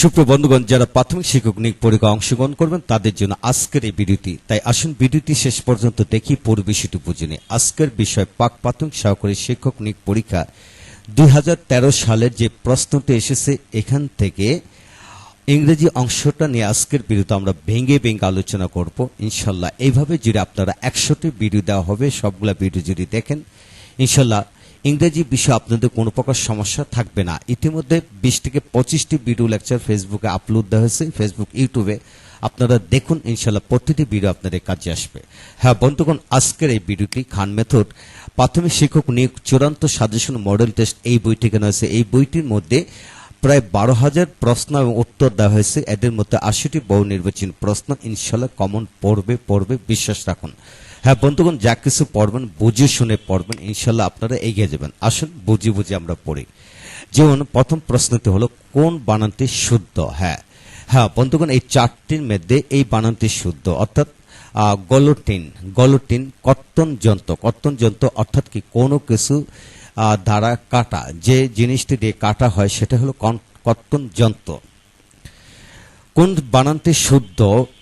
সুপ্রিয় বন্ধুগণ, যারা প্রাথমিক শিক্ষক নিয়োগ পরীক্ষা অংশগ্রহণ করবেন, তাদের জন্য আজকের এই ভিডিওটি তাই আসুন বিরতি শেষ পর্যন্ত দেখি পুরো বিষয়টি বুঝে নিই। আজকের বিষয় পাক প্রাথমিক সহকারী শিক্ষক নিয়োগ পরীক্ষা দুই হাজার তেরো সালের যে প্রশ্নটি এসেছে, এখান থেকে ইংরেজি অংশটা নিয়ে আজকের ভিডিওতে আমরা ভেঙে ভেঙে আলোচনা করব ইনশাল্লাহ এইভাবে যদি আপনারা একশোটি ভিডিও দেওয়া হবে, সবগুলা ভিডিও যদি দেখেন, ইনশাল্লাহ ইংরেজি বিষয়ে আপনাদের কোনো প্রকার সমস্যা থাকবে না। ইতিমধ্যে বিশ থেকে পঁচিশটি ভিডিও লেকচার ফেসবুকে আপলোড দেওয়া হয়েছে। ফেসবুক ইউটিউবে আপনারা দেখুন, ইনশাল্লাহ প্রতিটি ভিডিও আপনাদের কাজে আসবে। হ্যাঁ বন্ধুগণ, আজকের এই ভিডিওটি খান মেথড প্রাথমিক শিক্ষক নিয়োগ, চূড়ান্ত সাজেশন মডেল টেস্ট এই বইটি কেনা হয়েছে। এই বইটির মধ্যে প্রায় বারো হাজার প্রশ্ন এবং উত্তর দেওয়া হয়েছে। এদের মধ্যে আশিটি বহু নির্বাচন প্রশ্ন ইনশাল্লাহ কমন পড়বে পড়বে, বিশ্বাস রাখুন। হ্যাঁ বন্ধুগণ, যা কিছু পড়বেন, বুঝে শুনে পড়বেন, ইনশাল্লাহ আপনারা এগিয়ে যাবেন। আসুন, বুঝে বুঝে আমরা পড়ি। যেমন, প্রথম প্রশ্নটি হলো, কোন বানানটি শুদ্ধ? হ্যাঁ। হ্যাঁ বন্ধুগণ, এই চারটির মধ্যে এই বানানটি শুদ্ধ। অর্থাৎ গলোটিন। গলোটিন কর্তন যন্ত্র কর্তন যন্ত্র অর্থাৎ কি? কোনো কিছু দ্বারা কাটা। যে জিনিসটি দিয়ে কাটা হয়, সেটা হলো কর্তন যন্ত্র। কোন বানানটি শুদ্ধ?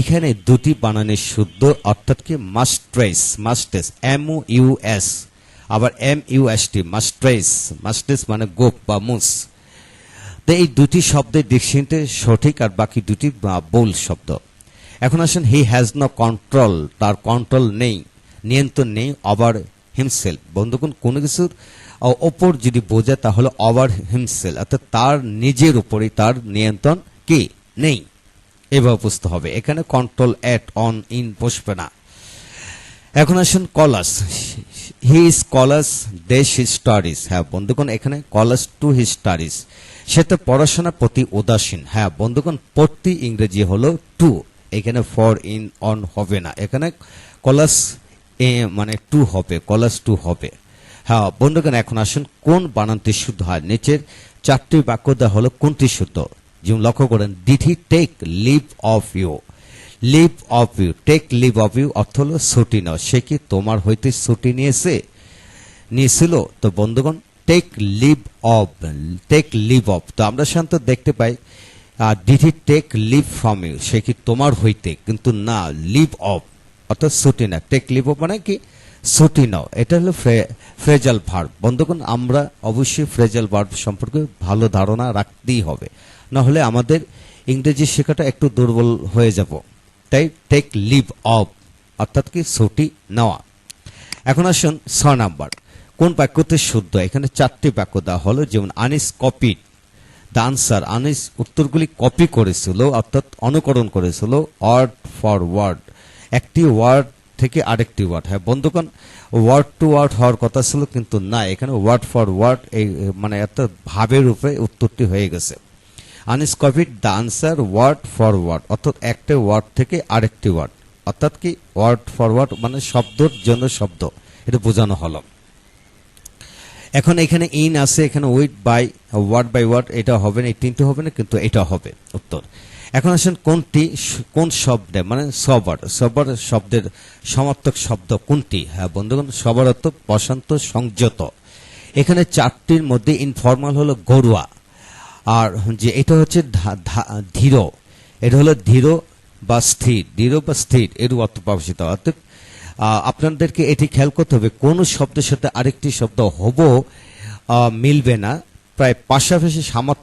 এখানে দুটি বানানের শুদ্ধ, অর্থাৎ কি মাস্ট্রেস মাস্টেস এম ইউ এস আবার এম ইউ এস টি মাস্ট্রেস মাস্টেস মানে গোপ বা মুস। তো এই দুটি শব্দের ডিকশনারিতে সঠিক আর বাকি দুটি ভুল শব্দ। এখন আসেন হি হ্যাজ নো কন্ট্রোল তার কন্ট্রোল নেই, নিয়ন্ত্রণ নেই ওভার হিমসেল বন্ধুগণ, কোনো কিছুর ওপর যদি বোঝায় তাহলে ওভার হিমসেল অর্থাৎ তার নিজের উপরেই তার নিয়ন্ত্রণ কি? নেই। এভাবে বুঝতে হবে। এখানে কন্ট্রোল অ্যাট অন ইন বসবে না। এখন আসুন কলাস হি ইজ কলাস দেশ হিজ স্টাডিজ হ্যাঁ বন্ধুগণ, এখানে কলাস টু হিজ স্টাডিজ সে তো পড়াশোনার প্রতি উদাসীন। হ্যাঁ বন্ধুগণ, প্রতি ইংরেজি হলো টু এখানে ফর ইন অন হবে না। এখানে কলাস এ মানে টু হবে কলাস টু হবে। হ্যাঁ বন্ধুগণ, এখন আসুন কোন বানানটি শুদ্ধ হয়? নিচের চারটি বাক্য দেওয়া হলো কোনটি শুদ্ধ? যেমন লক্ষ্য করেন did he take leave of you leave of you take leave of you অর্থ হলো ছুটি নাও। সে কি তোমার হইতে ছুটি নিয়েছে? নিয়েছিল। তো বন্ধুগণ take leave of take leave of তো আমরা সাধারণত দেখতে পাই did he take leave from you সে কি তোমার হইতে? কিন্তু না লিভ অফ অর্থাৎ ছুটি না। টেক লিভ অফ মানে কি? ছুটি নাও। এটা হলো ফ্রেজাল ভার্ব বন্ধুগণ, আমরা অবশ্যই ফ্রেজাল ভার্ব সম্পর্কে ভালো ধারণা রাখতেই হবে। না হলে আমাদের ইংরেজি শেখাটা একটু দুর্বল হয়ে যাব। তাই টেক লিভ অফ অর্থাৎ কি ছুটি নেওয়া। এখন আসুন ছ নাম্বার। কোন বাক্যতে শুদ্ধ? এখানে চারটি বাক্য দেওয়া হলো, যেমন Anis copied the answer Anis উত্তরগুলি কপি করেছিল, অর্থাৎ অনুকরণ করেছিল ওয়ার্ড ফর ওয়ার্ড একটি ওয়ার্ড থেকে আরেকটি ওয়ার্ড হ্যাঁ বন্ধুগণ ওয়ার্ড টু ওয়ার্ড হওয়ার কথা ছিল, কিন্তু না, এখানে ওয়ার্ড ফর ওয়ার্ড এই মানে একটা ভাবের উপরে উত্তরটি হয়ে গেছে। Anis copied the answer word for word, অর্থাৎ একটা ওয়ার্ড থেকে আরেকটি ওয়ার্ড। অর্থাৎ কি ওয়ার্ড ফর ওয়ার্ড মানে শব্দর জন্য শব্দ, এটা বোঝানো হলো। এখন এখানে ইন আছে, এখানে with by word by word এটা হবে না, এই তিনটে হবে না, কিন্তু এটা হবে। উত্তর। এখন আসেন কোনটি, কোন শব্দে মানে সবার সবার শব্দের সমার্থক শব্দ কোনটি? হ্যাঁ বন্ধুগণ, সবার অর্থ প্রশান্ত সংযত। এখানে চারটির মধ্যে ইনফর্মাল হলো গরুয়া আর যে এটা হচ্ছে ধীর, এটা হলো ধীর বা স্থির দৃঢ় বা স্থির এর অর্থ প্রকাশিত অর্থাৎ আপনাদেরকে এটি খেয়াল করতে হবে, কোন শব্দের সাথে আরেকটি শব্দ হব মিলবে না। প্রায় পাশাপাশি সামাত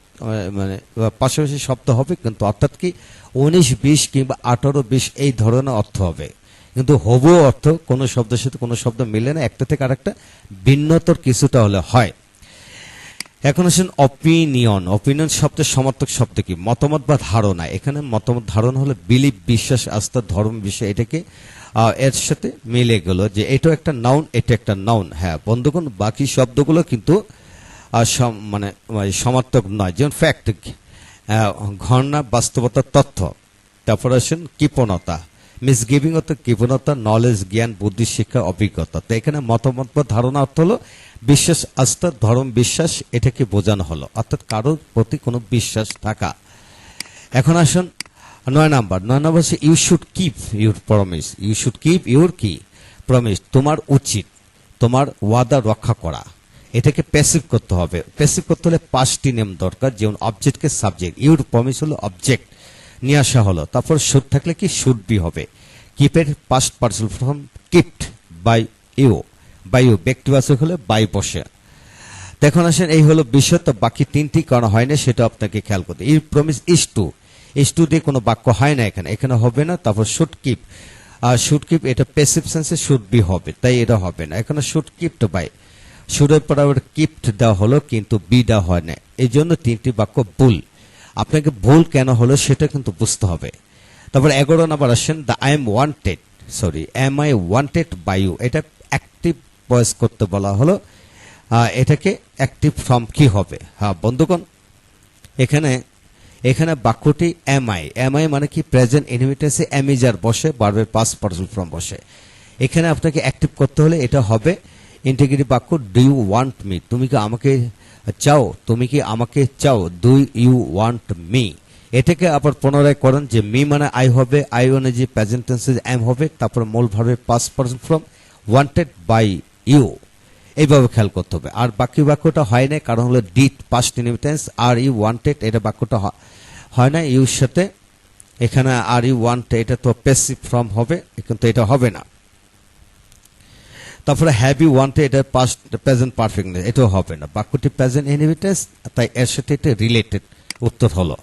মানে পাশাপাশি শব্দ হবে, কিন্তু অর্থাৎ কি উনিশ, বিশ কিংবা আঠারো, বিশ, এই ধরনের অর্থ হবে। কিন্তু হবু অর্থ, কোনো শব্দের সাথে কোনো শব্দ মিলে না, একটা থেকে আরেকটা ভিন্নতর কিছুটা হলে হয়। এখন আসেন অপিনিয়ন অপিনিয়ন শব্দের সমার্থক শব্দ কি? মতামত বা ধারণা। এখানে মতামত ধারণা হলো বিলিপ বিশ্বাস, আস্থা, ধর্ম, বিষয় এটাকে এর সাথে মিলে গেল যে এটা একটা নাউন এটা একটা নাউন হ্যাঁ বন্ধুগণ, বাকি শব্দগুলো কিন্তু মানে মানে সমার্থক নয়। যেমন ফ্যাক্ট ঘটনা বাস্তবতা, তথ্য। তারপর আসেন কৃপণতা। মিসগিভিং অর্থ কৃপণতা নলেজ জ্ঞান, বুদ্ধি, শিক্ষা, অভিজ্ঞতা। তো এখানে মতামত বা ধারণা অর্থ হলো বিশ্বাস, আস্থা, ধর্ম, বিশ্বাস, এটাকে বোঝানো হলো। অর্থাৎ কারোর প্রতি কোনো বিশ্বাস থাকা। এখন আসুন নয় নাম্বার। নয় নাম্বার হচ্ছে you should keep your promise you should keep your কি? প্রমিস তোমার উচিত। তোমার ওয়াদা রক্ষা করা। এটাকে প্যাসিভ করতে হবে। প্যাসিভ করতে হলে পাঁচটি নেম দরকার। যেমন অবজেক্টকে সাবজেক্ট ইউর প্রমিস হলো অবজেক্ট নিয়ে আসা হলো। তারপর শুড থাকলে কি? শুড বি হবে। কিপের past participle from kept by you by you ব্যক্তিবাচক হলে বাই বসে। দেখুন আসেন, এই হলো বিষয়। তো বাকি তিনটি করা হয় না, সেটা আপনাকে খেয়াল করতে এই promise is to is to দিয়ে কোনো বাক্য হয় না এখানে। এখানে হবে না, তারপর শুড কিপ আর শুড কিপ এটা পেসিভ সেন্সে শুড বি হবে, তাই এটা হবে না। এখানে শুড কিপড বাই শুডের পর আবার কিপড দেওয়া হলো, কিন্তু বি দেওয়া হয় না। এই জন্য তিনটি বাক্য ভুল। আপনাকে ভুল কেন হলো সেটা কিন্তু বুঝতে হবে। তারপর এগারো নাম্বার আসেন the I am wanted sorry am I wanted by you এটা অ্যাক্টিভ ভয়েস করতে বলা হলো। এটাকে অ্যাক্টিভ ফর্ম কি হবে? হ্যাঁ বন্ধুগণ, এখানে এখানে বাক্যটি এম আই এম আই মানে কি? প্রেজেন্ট ইনভিটেন্সে এমিজার বসে বারবার পাস পার্সেল ফর্ম বসে। এখানে আপনাকে অ্যাক্টিভ করতে হলে এটা হবে ইন্টিগ্রিটি বাক্য ডু ইউ ওয়ান্ট মি তুমি কি আমাকে চাও, তুমি কি আমাকে চাও? ডু ইউ ওয়ান্ট মি এটাকে আবার পুনরায় করেন যে মি মানে আই হবে আই মানে যে প্রেজেন্ট টেন্সে এম হবে, তারপর মূল ভাবে pass person from wanted by you এইভাবে খেয়াল করতে হবে। আর বাকি বাক্যটা হয় না কারণ হলো did past indefinite are you wanted এটা বাক্যটা হয় না ইউর সাথে। এখানে আর ইউ ওয়ান্ট এটা তো পেসিভ ফর্ম হবে, কিন্তু এটা হবে না। তারপরে হ্যাভ ইউ ওয়ান্টে এটা পাস্ট প্রেজেন্ট পারফেক্ট এটাও হবে না। বাক্যটি প্রেজেন্ট ইনভিটেন্স তাই এর সাথে এটা রিলেটেড উত্তর হলো।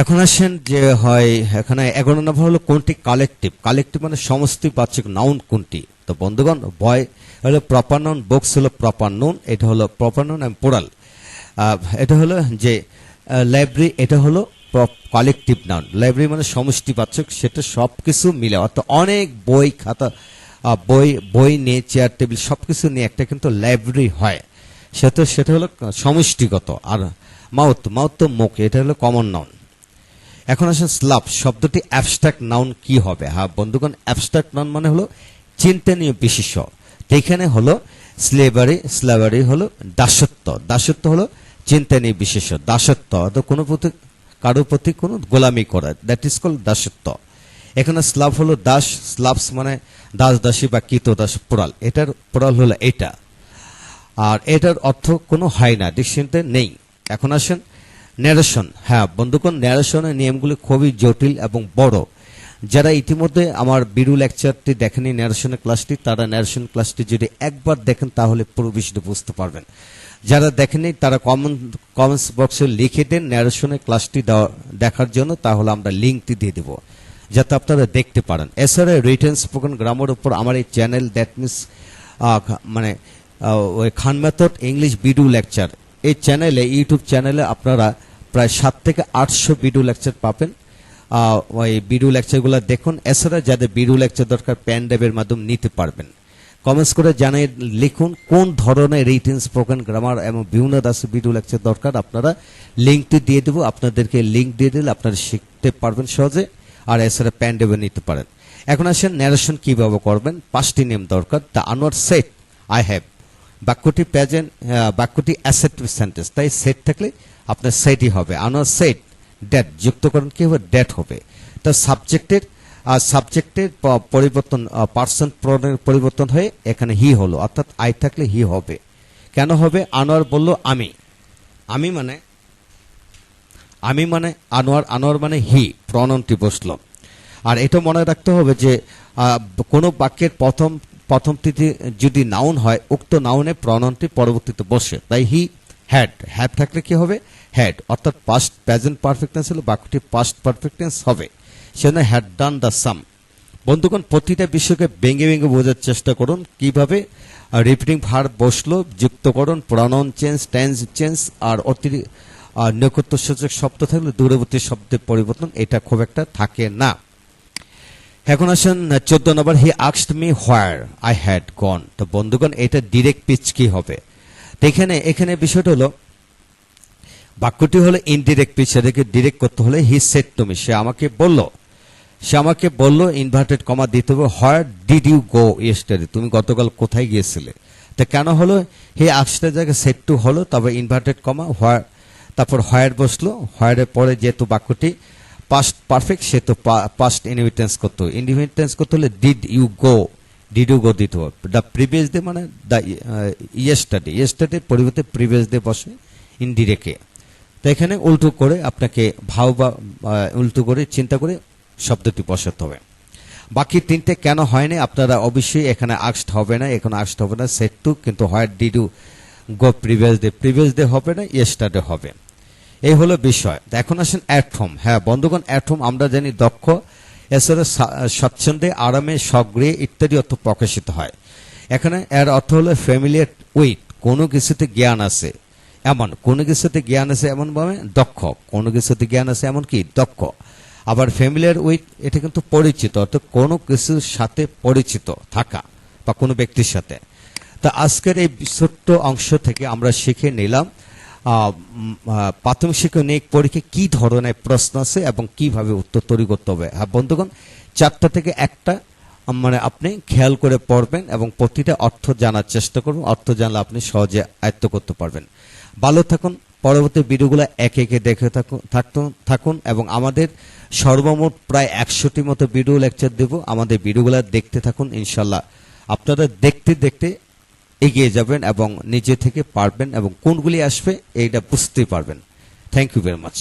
এখন আসেন যে হয়, এখানে এগারো নম্বর হলো কোনটি কালেকটিভ কালেকটিভ মানে সমষ্টি বাচক নাউন কোনটি? তো বন্ধুগণ বয় হলো প্রপার নাউন বক্স হলো প্রপার নাউন এটা হলো প্রপার নাউন এবং পোড়াল এটা হলো যে লাইব্রেরি এটা হলো কালেকটিভ নাউন লাইব্রেরি মানে সমষ্টি বাচক সেটা সব কিছু মিলে, অর্থাৎ অনেক বই খাতা বই বই নিয়ে চেয়ার টেবিল সবকিছু নিয়ে একটা কিন্তু লাইব্রেরি হয়। সেটা সেটা হলো সমষ্টিগত আর মাউথ মাউথ তো মুখ, এটা হলো কমন নাউন এখন আসেন স্লাব শব্দটি অ্যাবস্ট্রাক্ট নাউন কি হবে? হ্যাঁ বন্ধুগণ অ্যাবস্ট্রাক্ট নাউন মানে হলো চিন্তনীয় বিশেষ্য। এখানে হলো স্লেভারি স্লেভারি হলো দাসত্ব। দাসত্ব হলো চিন্তনীয় বিশেষ্য। দাসত্ব অর্থাৎ কোনো প্রতি কারোর প্রতি কোনো গোলামি করা দ্যাট ইজ কল দাসত্ব। এখানে স্লাভ হলো দাস স্লাভস মানে দাস দাসী বা কীত দাস পোড়াল এটার পোড়াল হলো এটা আর এটার অর্থ কোনো হয় না ডিকশনারিতে নেই। এখন আসেন ন্যারেশন হ্যাঁ বন্ধুগণ ন্যারেশনের নিয়মগুলি খুবই জটিল এবং বড়। যারা ইতিমধ্যে আমার বিরু লেকচারটি দেখেনি ন্যারেশনের ক্লাসটি তারা ন্যারেশন ক্লাসটি যদি একবার দেখেন, তাহলে পুরো বিষয়টি বুঝতে পারবেন। যারা দেখেনি, তারা কমন কমেন্টস বক্সে লিখে দেন ন্যারেশনের ক্লাসটি দেখার জন্য, তাহলে আমরা লিঙ্কটি দিয়ে দেবো। যাতে আপনারা দেখতে পারেন। এছাড়া রিটেন স্পোকেন গ্রামার উপর আমার এই চ্যানেল দ্যাট মিনস মানে Khan method English video lecture এই চ্যানেলে ইউটিউব চ্যানেলে আপনারা প্রায় সাত থেকে আটশো ভিডিও লেকচার পাবেন। ওই ভিডিও লেকচারগুলো দেখুন। এছাড়া যাদের ভিডিও লেকচার দরকার প্যান ড্রাইভের মাধ্যমে নিতে পারবেন। কমেন্টস করে জানিয়ে লিখুন কোন ধরনের রিটেন স্পোকেন গ্রামার এবং বিভিন্ন দাসের ভিডিও লেকচার দরকার। আপনারা লিঙ্কটি দিয়ে দেবো। আপনাদেরকে লিঙ্ক দিয়ে দিলে আপনারা শিখতে পারবেন সহজে। আর এছাড়া প্যান ড্রাইভে নিতে পারেন। এখন আসেন ন্যারেশন কীভাবে করবেন? পাঁচটি নিয়ম দরকার। The Anwar set I have বাক্যটি প্রেজেন্ট বাক্যটি অ্যাসেট সেন্টেন্স তাই সেট থাকলে আপনার সেটই হবে। আনোয়ার সেট ড্যাট যুক্তকরণ কি হবে? ড্যাট হবে। তো সাবজেক্টের সাবজেক্টের পরিবর্তন পার্সন পরিবর্তন হয়ে এখানে হি হলো। অর্থাৎ আই থাকলে হি হবে। কেন হবে? আনোয়ার বলল আমি। আমি মানে আমি মানে আনোয়ার আনোয়ার মানে হি প্রণনটি বসল। আর এটা মনে রাখতে হবে যে কোনো বাক্যের প্রথম প্রথম প্রথমটিতে যদি নাউন হয়, উক্ত নাউনে প্রণনটি পরবর্তীতে বসে। তাই হি হ্যাড হ্যাভ থাকলে কি হবে? হ্যাড অর্থাৎ পাস্ট প্রেজেন্ট পারফেক্টেন্স হলে বাক্যটি পাস্ট পারফেক্টেন্স হবে। সেজন্য হ্যাড ডান দ্য সাম বন্ধুগণ, প্রতিটা বিষয়কে ভেঙে ভেঙে বোঝার চেষ্টা করুন। কীভাবে? রিপিটিং ভার বসল, যুক্তকরণ প্রণন চেঞ্জ টেন্স চেঞ্জ আর অতিরিক্ত নৈকট্য সূচক শব্দ থাকলে দূরবর্তী শব্দের পরিবর্তন, এটা খুব একটা থাকে না। এখন আসেন চোদ্দ নম্বর, he আক্সড me where I had gone. তো বন্ধুগণ, এটা ডিরেক্ট পিচ কি হবে? তো এখানে এখানে বিষয়টা হলো, বাক্যটি হলো ইনডিরেক্ট পিচ সেটাকে ডিরেক্ট করতে হলে হি সেট তুমি সে আমাকে বলল, সে আমাকে বলল, ইনভার্টেড কমা দিতে হবে, where did you go yesterday তুমি গতকাল কোথায় গিয়েছিলে? তো কেন হলো? হি আক্সটের জায়গায় সেট টু হলো তারপর ইনভার্টেড কমা, হোয়ার, তারপর হোয়ার বসল, হোয়ারের পরে যেহেতু বাক্যটি পারফেক্ট সে তো পাস্ট ইনভিটেন্স করতে হবে। ইনভিটেন্স করতে হলে did you go did you go দিতে হবে। দ্য প্রিভিয়াস ডে মানে দ্য ইয়েস্টারডে ইয়েস্টারডে পরিবর্তে প্রিভিয়াস ডে বসে ইনডিরেক্টে তো এখানে উল্টো করে আপনাকে ভাও বা উল্টো করে চিন্তা করে শব্দটি বসাতে হবে। বাকি তিনটে কেন হয়নি? আপনারা অবশ্যই এখানে আক্সড হবে না, এখানে আক্সড হবে না, সেট টু, কিন্তু what did you go previous day previous day হবে না ইয়েস্টারডে হবে। এই হলো বিষয়। এখন আসেন অ্যাটফর্ম হ্যাঁ বন্ধুগণ অ্যাটফর্ম আমরা জানি দক্ষ, এছাড়া স্বচ্ছন্দে আরামে সগ্রিয়ে ইত্যাদি অর্থ প্রকাশিত হয়। এখানে এর অর্থ হলো ফ্যামিলিয়ার উইথ কোনো কিছুতে জ্ঞান আছে। এমন, কোনো কিছুতে জ্ঞান আছে এমন ভাবে দক্ষ, কোনো কিছুতে জ্ঞান আছে এমন কি? দক্ষ। আবার ফ্যামিলিয়ার উইথ এটা কিন্তু পরিচিত, অর্থাৎ কোনো কিছুর সাথে পরিচিত থাকা বা কোনো ব্যক্তির সাথে। তা আজকের এই ছোট্ট অংশ থেকে আমরা শিখে নিলাম। প্রাথমিক শিক্ষক নিয়োগ পরীক্ষা কি ধরনের প্রশ্ন আছে এবং কীভাবে উত্তর তৈরি করতে হবে? হ্যাঁ বন্ধুগণ চারটা থেকে একটা মানে আপনি খেয়াল করে পড়বেন এবং প্রতিটা অর্থ জানার চেষ্টা করুন। অর্থ জানলে আপনি সহজে আয়ত্ত করতে পারবেন। ভালো থাকুন, পরবর্তী ভিডিওগুলো একে একে দেখে থাকুন- থাকুন এবং আমাদের সর্বমোট প্রায় একশোটি মতো ভিডিও লেকচার দেব। আমাদের ভিডিওগুলো দেখতে থাকুন, ইনশাল্লাহ। আপনারা দেখতে দেখতে এগিয়ে যাবেন এবং নিজে থেকে পারবেন এবং কোনগুলি আসবে, এইটা বুঝতে পারবেন। Thank you very much